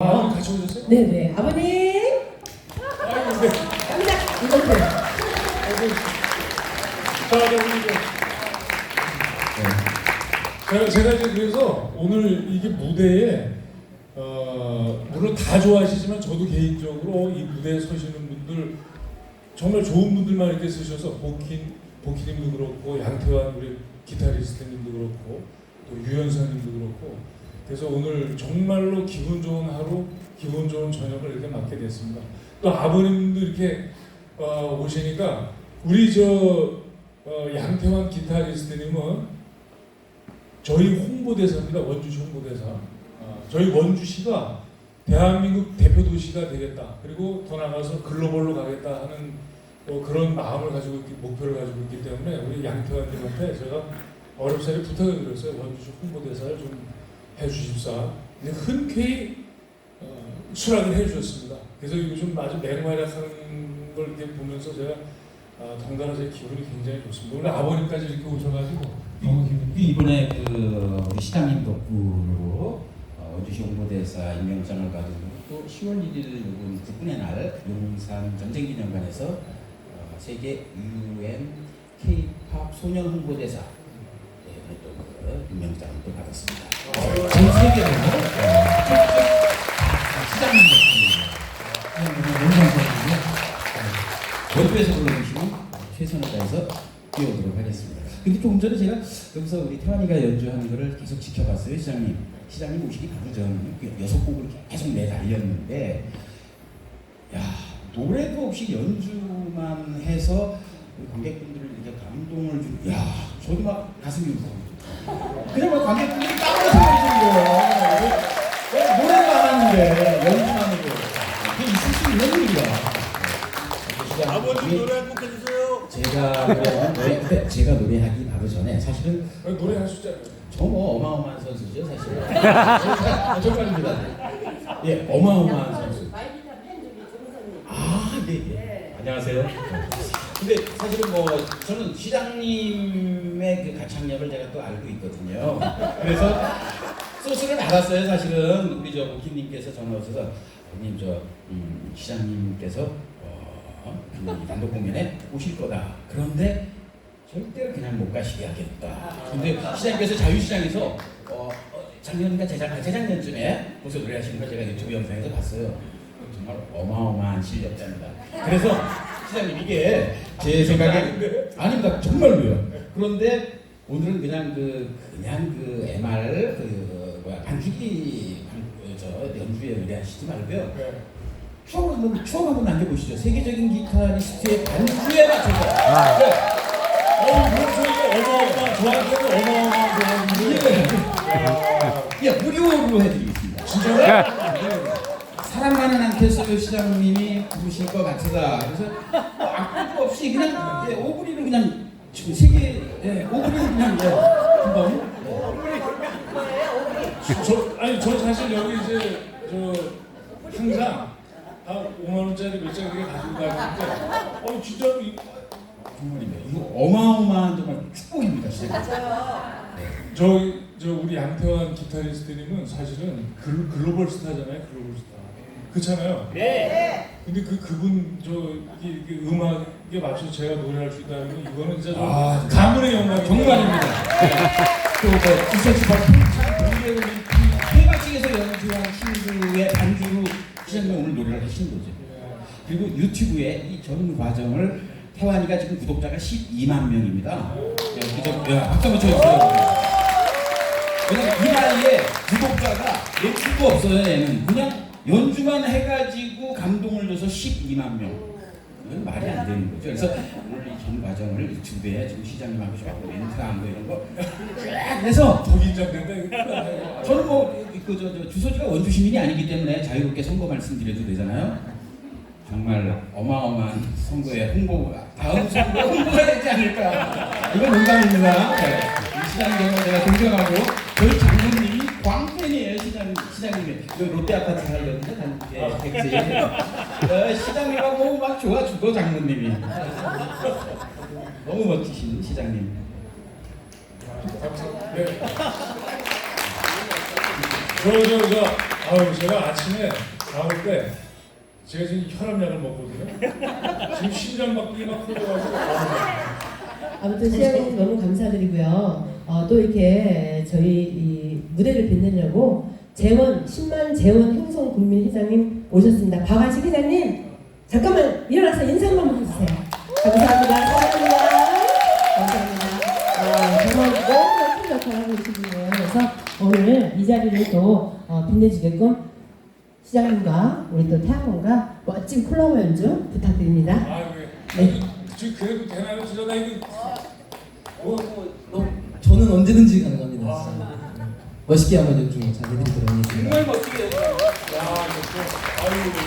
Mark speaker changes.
Speaker 1: 아, 같이 오셨어요?
Speaker 2: 네네 아버님
Speaker 1: 아이고, 네.
Speaker 2: 갑니다 이것도
Speaker 1: 아이고. 자, 자, 우리 이제. 제가, 제가 이제 그래서 오늘 이게 무대에, 어, 물론 다 좋아하시지만 저도 개인적으로 이 무대에 서시는 분들 정말 좋은 분들만 이렇게 쓰셔서 보킨, 보키님도 그렇고 양태환 우리 기타리스트님도 그렇고 또 유연사님도 그렇고 그래서 오늘 정말로 기분 좋은 하루, 기분 좋은 저녁을 이렇게 맞게 됐습니다. 또 아버님도 이렇게 어, 오시니까 우리 저 어, 양태환 기타리스트님은 저희 홍보대사입니다. 원주시 홍보대사. 어, 저희 원주시가 대한민국 대표 도시가 되겠다. 그리고 더 나가서 글로벌로 가겠다 하는 어, 그런 마음을 가지고 있기, 목표를 가지고 있기 때문에 우리 양태환님한테 제가 어렵사리 부탁을 드렸어요. 원주시 홍보대사를 좀 해주십사. 근데 흔쾌히 어, 수락을 해주셨습니다. 그래서 요즘 아주 맹활약하는 걸 보면서 제가 아, 덩달아 제 기분이 굉장히 좋습니다. 오늘 아버님까지 이렇게 오셔가지고 너무 기분이
Speaker 3: 그 이번에 그 시장님 덕분으로 어, 원주시 홍보대사 임명장을 받은 또 10월 1일 요번 국군의 날 용산 전쟁기념관에서 어, 세계 UN K-팝 소년 홍보대사 임명장을 또 받았습니다. 원주에서 불러주시면 최선을 다해서 뛰어오도록 하겠습니다. 근데 조금 전에 제가 여기서 우리 태환이가 연주하는 거를 계속 지켜봤어요, 시장님. 시장님 오시기 바로 전 여섯 곡을 계속 매달렸는데, 야 노래도 없이 연주만 해서 관객분들을 이렇게 감동을 주, 야 저도 막 가슴이 울고 그냥 막 관객분들이 땀을 흘리는 거예요. 왜, 노래도 안 하는데 연주만 해도 그게 있을 수 있는 일이야.
Speaker 4: 아버지 노래 한곡 해주세요.
Speaker 3: 제가 그러면 노래 제가 노래하기 바로 전에 사실은
Speaker 1: 아니, 노래 하셨잖아요.
Speaker 3: 저뭐 어마어마한 선수죠 사실. 정말입니다. 예, 어마어마한 선수. 아, 네, 네. 안녕하세요. 근데 사실은 뭐 저는 시장님의 그 가창력을 제가 또 알고 있거든요. 그래서 소스를 받았어요. 사실은 우리 저 목희님께서 전화 오셔서 아버님 저 음, 시장님께서 어, 그 단독 공연에 오실 거다. 그런데 절대로 그냥 못 가시게 하겠다. 근데 시장님께서 자유시장에서 어, 어, 작년인가 재작, 재작년쯤에 거기서 노래하시는 걸 제가 유튜브 영상에서 봤어요. 정말 어마어마한 실력자입니다. 그래서 시장님 이게 제 생각에 아닙니다. 정말로요. 그런데 오늘은 그냥 그 그냥 그 MR 그 뭐야 반주기 반, 저 연주에 의뢰하시지 말고요.
Speaker 1: 네.
Speaker 3: 추억 한번 추억 한번 남겨보시죠. 세계적인 기타리스트의 반주에 맞춰서. 네.
Speaker 1: 어우, 그래서 이거 어마어마, 저한테는 어마어마한
Speaker 3: 예, 무료로 해드리겠습니다.
Speaker 1: 진짜요?
Speaker 3: 사랑하는 않겠어요 시장님이 부르실 것 같으다. 그래서 뭐 악보 없이 그냥 예, 오브리로 그냥 지금 세계 예, 오브리로 그냥 예, 한번
Speaker 1: 저, 아니, 저 사실 여기 이제, 저, 항상 한 5만 원짜리 몇 장이 가지고 가는데, 어, 진짜로 이-
Speaker 3: 정말입니다. 이거 어마어마한 정말 축복입니다, 시장님.
Speaker 1: 저, 저 우리 양태환 기타리스트님은 사실은 글, 글로벌 스타잖아요, 글로벌 스타. 그렇잖아요.
Speaker 4: 네.
Speaker 1: 근데 그 그분 저 이게, 이게 음악에 맞춰서 제가 노래할 수 있다는 건 이거는 진짜 좀
Speaker 3: 아,
Speaker 1: 가문의 영광
Speaker 3: 정말입니다. 또뭐 2018 평창 동계올림픽 해방식에서 연주한 친구의 반주로 시장님 오늘 노래를 하신 거죠. 그리고 유튜브에 이 전 과정을 태환이가 지금 구독자가 12만 명입니다. 예, 그죠? 예, 박수 한번 쳐주세요. 왜냐면 이 나이에 구독자가 유튜브 없어요, 얘는. 그냥 연주만 해가지고 감동을 줘서 12만 명. 이건 말이 안 되는 거죠. 그래서 오늘 이 전 과정을 유튜브에 지금 시장님하고 저하고 멘트한 거 이런 거 쫙 해서
Speaker 1: 더 긴장된다 이거.
Speaker 3: 저는 뭐 그 저 저 주소지가 원주 시민이 아니기 때문에 자유롭게 선거 말씀드려도 되잖아요. 정말 어마어마한 선거에 홍보 다음 선거 홍보가 되지 않을까 이건 농담입니다. 네. 이 시장님을 제가 존경하고 저희 장모님이 광팬이에요 시장 시장님이 여기 롯데 아파트 살거든요 단 예, 백세 어, 시장님하고 막 좋아 죽어 장모님이 너무 멋지신 시장님.
Speaker 1: 네. 저저 저 아유 제가 아침에 나올 때 제가 지금 혈압약을 먹거든요. 지금 심장 박동이 막 터져가지고
Speaker 2: 아무튼 시장님 너무 감사드리고요. 어, 또 이렇게 저희 이 무대를 빛내려고 재원 10만 재원 행성 국민 회장님 오셨습니다. 박아식 회장님 잠깐만 일어나서 인사 한번 해주세요. 감사합니다. 사랑합니다. 감사합니다. 어, 정말 너무 큰 역할을 하고 계시군요. 그래서 오늘 이 자리를 또 어, 빛내주게끔 시장님과 우리 또 태양원과 멋진 콜라보 연주 부탁드립니다.
Speaker 1: 아 저 그래도 대나무 들어다니는
Speaker 5: 뭐, 뭐, 저는 언제든지 가능합니다. 진짜. 멋있게 한번 연주 잘 해드리도록 하겠습니다.
Speaker 1: 정말 멋지게 야, 좋고. 아유, 이거.